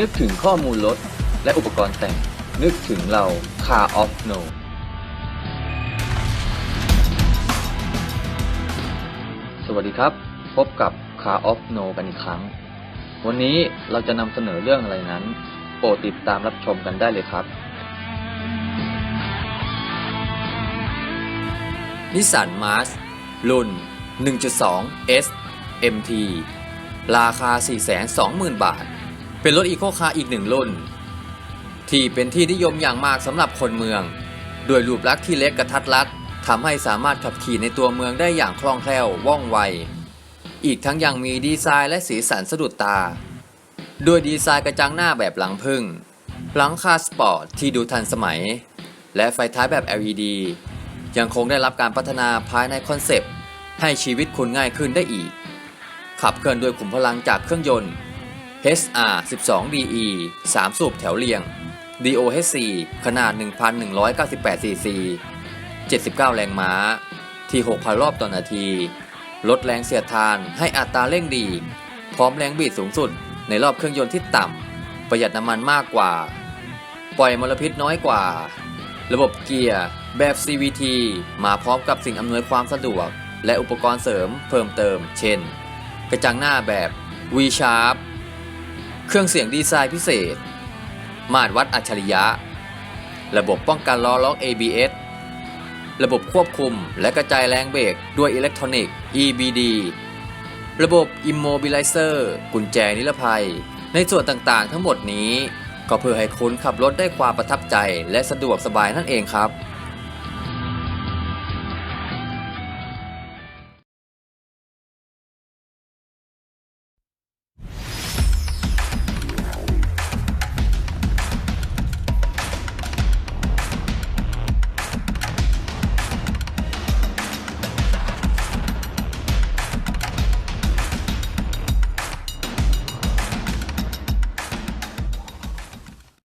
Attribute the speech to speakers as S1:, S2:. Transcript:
S1: นึกถึงข้อมูลรถและอุปกรณ์แต่ง นึกถึงเรา Car of No สวัสดีครับ พบกับ Car of No กันอีกครั้ง วันนี้เราจะนำเสนอเรื่องอะไรนั้น โปรดติดตามรับชมกันได้เลยครับ
S2: นิสสันมาร์ชรุ่น 1.2 S MT ราคา 420,000 บาท เป็นรถอีโคคาร์อีกหนึ่งรุ่น ที่เป็นที่นิยมอย่างมากสำหรับคนเมืองด้วยรูปลักษณ์ที่เล็กกระทัดรัดทำให้สามารถขับขี่ในตัวเมืองได้อย่างคล่องแคล่วว่องไว อีกทั้งยังมีดีไซน์และสีสันสะดุดตาด้วยดีไซน์กระจังหน้าแบบหลังพึ่ง หลังคาสปอร์ตที่ดูทันสมัย และไฟท้ายแบบ LED ยังคงได้รับการพัฒนาภายในคอนเซปต์ให้ชีวิตคุณง่ายขึ้นได้อีก ขับเคลื่อนด้วยขุมพลังจากเครื่องยนต์ HR 12DE 3 สูบแถวเรียง DOHC ขนาด 1,198 cc 79 แรงม้า ที่ 6,000 รอบต่อนาที ลดแรงเสียดทานให้อัตราเร่งดี พร้อมแรงบิดสูงสุดในรอบเครื่องยนต์ที่ต่ำ ประหยัดน้ำมันมากกว่า ปล่อยมลพิษน้อยกว่า ระบบเกียร์แบบ CVT มาพร้อมกับสิ่งอำนวยความสะดวก และอุปกรณ์เสริมเพิ่มเติม เช่น กระจังหน้าแบบ V-Sharp เครื่องเสียงดีไซน์พิเศษ มาตรวัดอัจฉริยะ ระบบป้องกันล้อล็อก ABS ระบบควบคุมและกระจายแรงเบรกด้วยอิเล็กทรอนิกส์ EBD ระบบ Immobilizer กุญแจนิรภัย ในส่วนต่างๆ ทั้งหมดนี้ ก็เพื่อให้คุณขับรถได้ความประทับใจและสะดวกสบายนั่นเองครับ